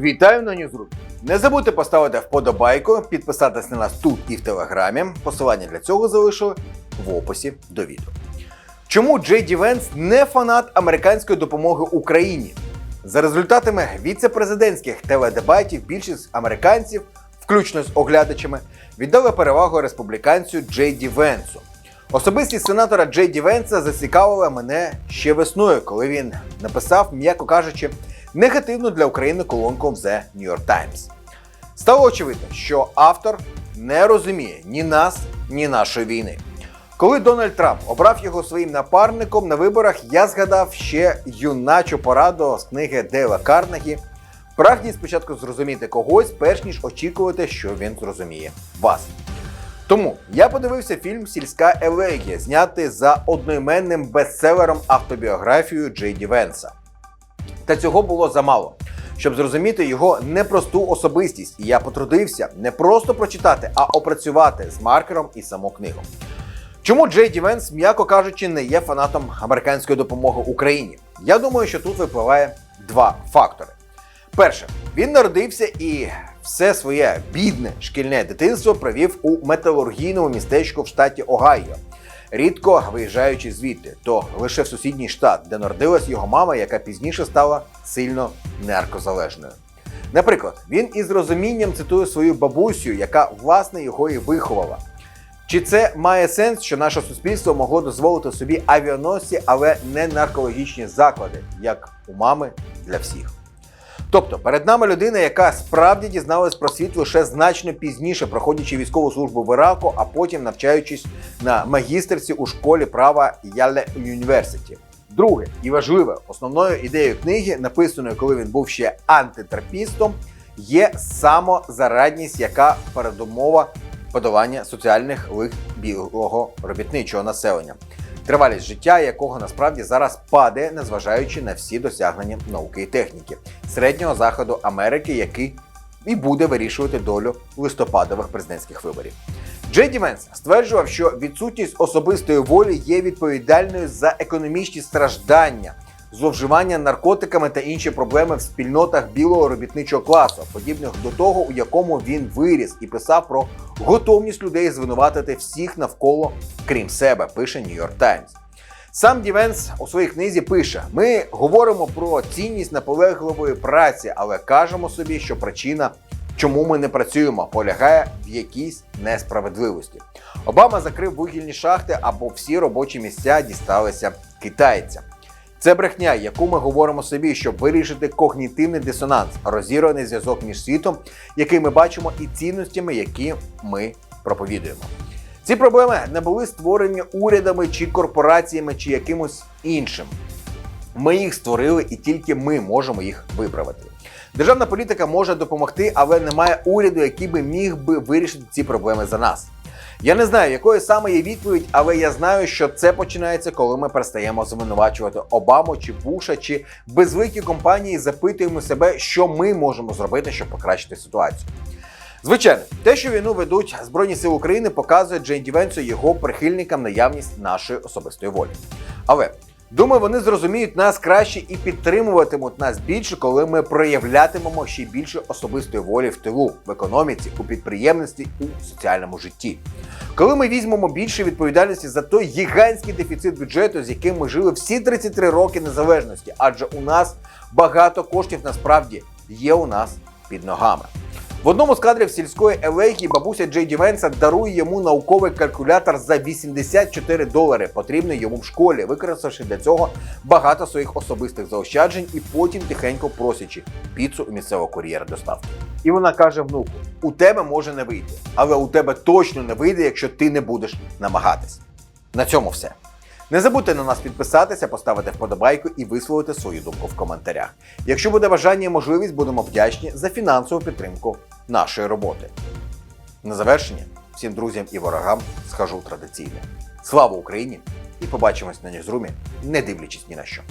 Вітаю на Ньюзрум! Не забудьте поставити вподобайку, підписатись на нас тут і в телеграмі. Посилання для цього залишу в описі до відео. Чому Джей Ді Венс не фанат американської допомоги Україні? За результатами віце-президентських теледебатів більшість американців, включно з оглядачами, віддали перевагу республіканцю Джей Ді Венсу. Особистість сенатора Джей Ді Венса зацікавила мене ще весною, коли він написав, м'яко кажучи, негативну для України колонку в The New York Times. Стало очевидно, що автор не розуміє ні нас, ні нашої війни. Коли Дональд Трамп обрав його своїм напарником на виборах, я згадав ще юначу пораду з книги Дейла Карнегі. Прагніть спочатку зрозуміти когось, перш ніж очікувати, що він зрозуміє вас. Тому я подивився фільм Сільська елегія, знятий за одноіменним бестселером автобіографією Джей Ді Венса. Та цього було замало, щоб зрозуміти його непросту особистість. І я потрудився не просто прочитати, а опрацювати з маркером і саму книгу. Чому Джей Ді Венс, м'яко кажучи, не є фанатом американської допомоги Україні? Я думаю, що тут випливає два фактори. Перше, він народився і все своє бідне шкільне дитинство провів у металургійному містечку в штаті Огайо, рідко виїжджаючи звідти, то лише в сусідній штат, де народилась його мама, яка пізніше стала сильно наркозалежною. Наприклад, він із розумінням цитує свою бабусю, яка власне його і виховала. Чи це має сенс, що наше суспільство могло дозволити собі авіаносці, але не наркологічні заклади, як у мами для всіх? Тобто перед нами людина, яка справді дізналась про світ лише значно пізніше, проходячи військову службу в Іраку, а потім навчаючись на магістерці у школі права Яле Юніверситі. Друге і важливе, основною ідеєю книги, написаної, коли він був ще антитерпістом, є самозарадність, яка передумова подолання соціальних лих білого робітничого населення, тривалість життя якого насправді зараз падає, незважаючи на всі досягнення науки і техніки середнього заходу Америки, який і буде вирішувати долю листопадових президентських виборів. Джей Ді стверджував, що відсутність особистої волі є відповідальною за економічні страждання, зловживання наркотиками та інші проблеми в спільнотах білого робітничого класу, подібних до того, у якому він виріс, і писав про готовність людей звинуватити всіх навколо, крім себе, пише York Times. Сам Дівенс у своїй книзі пише: ми говоримо про цінність наполегливої праці, але кажемо собі, що причина, чому ми не працюємо, полягає в якійсь несправедливості. Обама закрив вугільні шахти, або всі робочі місця дісталися китайцям. Це брехня, яку ми говоримо собі, щоб вирішити когнітивний дисонанс, розірваний зв'язок між світом, який ми бачимо, і цінностями, які ми проповідуємо. Ці проблеми не були створені урядами чи корпораціями, чи якимось іншим. Ми їх створили, і тільки ми можемо їх виправити. Державна політика може допомогти, але немає уряду, який би міг би вирішити ці проблеми за нас. Я не знаю, якою саме є відповідь, але я знаю, що це починається, коли ми перестаємо звинувачувати Обаму чи Буша, чи безликі компанії запитуємо себе, що ми можемо зробити, щоб покращити ситуацію. Звичайно, те, що війну ведуть Збройні Сили України, показує Джейн Дівенцю його прихильникам наявність нашої особистої волі. Але думаю, вони зрозуміють нас краще і підтримуватимуть нас більше, коли ми проявлятимемо ще більше особистої волі в тилу, в економіці, у підприємництві, у соціальному житті. Коли ми візьмемо більше відповідальності за той гігантський дефіцит бюджету, з яким ми жили всі 33 роки незалежності, адже у нас багато коштів насправді є у нас під ногами. В одному з кадрів сільської елегії бабуся Джей Ді Венса дарує йому науковий калькулятор за 84 долари, потрібний йому в школі, використавши для цього багато своїх особистих заощаджень і потім тихенько просячи піцу у місцевого кур'єра доставки. І вона каже внуку: у тебе може не вийти, але у тебе точно не вийде, якщо ти не будеш намагатись. На цьому все. Не забудьте на нас підписатися, поставити вподобайку і висловити свою думку в коментарях. Якщо буде бажання і можливість, будемо вдячні за фінансову підтримку нашої роботи. На завершення всім друзям і ворогам скажу традиційне: слава Україні! І побачимось на Ньюзрумі, не дивлячись ні на що.